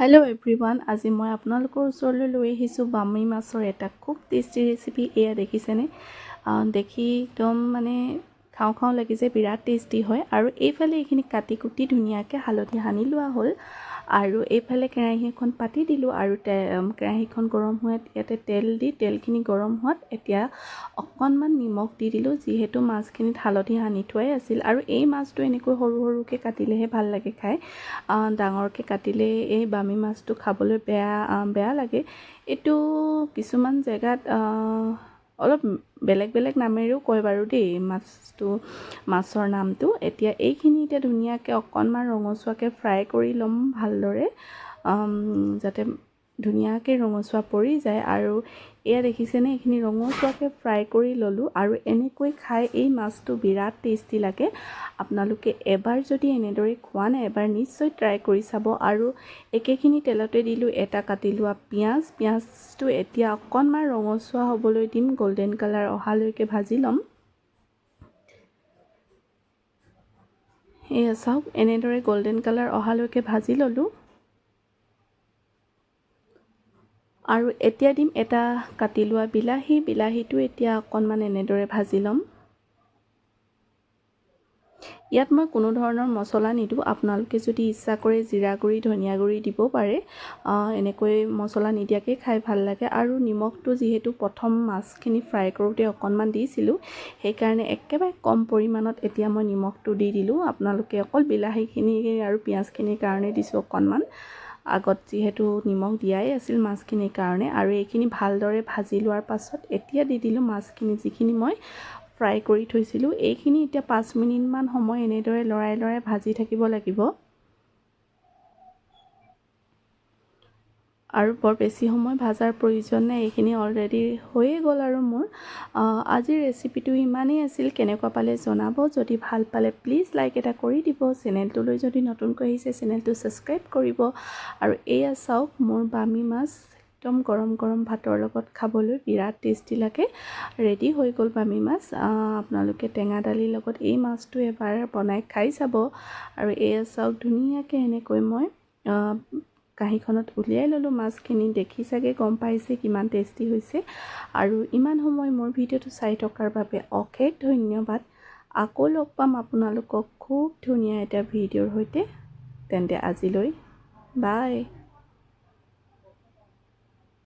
Hello everyone আজি মই আপোনালোকৰ ওচৰলৈ লৈ আহিছোঁ বামী মাছৰ এটা খুব টেষ্টি ৰেচিপি এয়া দেখিছেনে? দেখি একদম মানে খাওঁ খাওঁ লাগিছে বিৰাট টেষ্টি হয়। আৰু এইফালে এইখিনি কাটি কুটি ধুনীয়াকৈ হালধি সানি লোৱা হ'ল। আৰু এইফালে কেৰাহী এখন পাতি দিলোঁ আৰু কেৰাহীখন গৰম হোৱাত ইয়াতে তেল দি তেলখিনি গৰম হোৱাত এতিয়া অকণমান নিমখ দি দিলোঁ যিহেতু মাছখিনিত হালধি সানি থোৱাই আছিল। আৰু এই মাছটো এনেকৈ সৰু সৰুকৈ কাটিলেহে ভাল লাগে খাই। ডাঙৰকৈ কাটিলে এই বামী মাছটো খাবলৈ বেয়া বেয়া লাগে। এইটো কিছুমান জেগাত অলপ বেলেগ বেলেগ নামেৰেও কয় বাৰু দেই মাছটো মাছৰ নামটো। এতিয়া এইখিনি এতিয়া ধুনীয়াকৈ অকণমান ৰঙচুৱাকৈ ফ্ৰাই কৰি ল'ম ভালদৰে যাতে ধুনীয়াকৈ ৰঙচুৱা পৰি যায় আৰু এয়া দেখিছেনে? এইখিনি ৰঙচুৱাকৈ ফ্ৰাই কৰি ল'লোঁ আৰু এনেকৈ খাই এই মাছটো বিৰাট টেষ্টি লাগে। আপোনালোকে এবাৰ যদি এনেদৰে খোৱা নাই এবাৰ নিশ্চয় ট্ৰাই কৰি চাব আৰু একেখিনি তেলতে দিলোঁ এটা কাটি লোৱা পিঁয়াজ পিঁয়াজটো এতিয়া অকণমান ৰঙচুৱা হ'বলৈ দিম গল্ডেন কালাৰ অহালৈকে ভাজি ল'ম। এয়া চাওক এনেদৰে গল্ডেন কালাৰ অহালৈকে ভাজি ল'লোঁ। আৰু এতিয়া দিম এটা কাটি লোৱা বিলাহী বিলাহীটো এতিয়া অকণমান এনেদৰে ভাজি ল'ম। ইয়াত মই কোনো ধৰণৰ মছলা নিদিওঁ আপোনালোকে যদি ইচ্ছা কৰে জিৰা গুড়ি ধনিয়া গুড়ি দিব পাৰে। এনেকৈ মছলা নিদিয়াকৈ খাই ভাল লাগে। আৰু নিমখটো যিহেতু প্ৰথম মাছখিনি ফ্ৰাই কৰোঁতে অকণমান দিছিলোঁ সেইকাৰণে একেবাৰে কম পৰিমাণত এতিয়া মই নিমখটো দি দিলোঁ। আপোনালোকে অকল বিলাহীখিনি আৰু পিঁয়াজখিনিৰ কাৰণে দিছোঁ অকণমান। আগত যিহেতু নিমখ দিয়াই আছিল মাছখিনিৰ কাৰণে আৰু এইখিনি ভালদৰে ভাজি লোৱাৰ পাছত এতিয়া দি দিলোঁ মাছখিনি যিখিনি মই ফ্ৰাই কৰি থৈছিলোঁ। এইখিনি এতিয়া পাঁচ মিনিটমান সময় এনেদৰে লৰাই লৰাই ভাজি থাকিব লাগিব। আৰু বৰ বেছি সময় ভাজাৰ প্ৰয়োজন নাই এইখিনি অলৰেডি হৈয়ে গ'ল আৰু মোৰ। আজিৰ ৰেচিপিটো ইমানেই আছিল কেনেকুৱা পালে জনাব? যদি ভাল পালে প্লিজ লাইক এটা কৰি দিব। চেনেলটোলৈ যদি নতুনকৈ আহিছে চেনেলটো ছাবস্ক্ৰাইব কৰিব। আৰু এয়া চাওক মোৰ বামী মাছ একদম গৰম গৰম ভাতৰ লগত খাবলৈ বিৰাট টেষ্টি লাগে। ৰেডি হৈ গ'ল বামী মাছ। আপোনালোকে টেঙা দালিৰ লগত এই মাছটো এবাৰ বনাই খাই চাব। আৰু এয়া চাওক ধুনীয়াকৈ এনেকৈ মই কাঁহীখনত উলিয়াই ল'লোঁ মাছখিনি দেখি চাগে গম পাইছে কিমান টেষ্টি হৈছে। আৰু ইমান সময় মোৰ ভিডিঅ'টো চাই থকাৰ বাবে অশেষ ধন্যবাদ। আকৌ লগ পাম আপোনালোকক। খুব ধুনীয়া এটা ভিডিঅ'ৰ সৈতে। তেন্তে আজিলৈ বাই।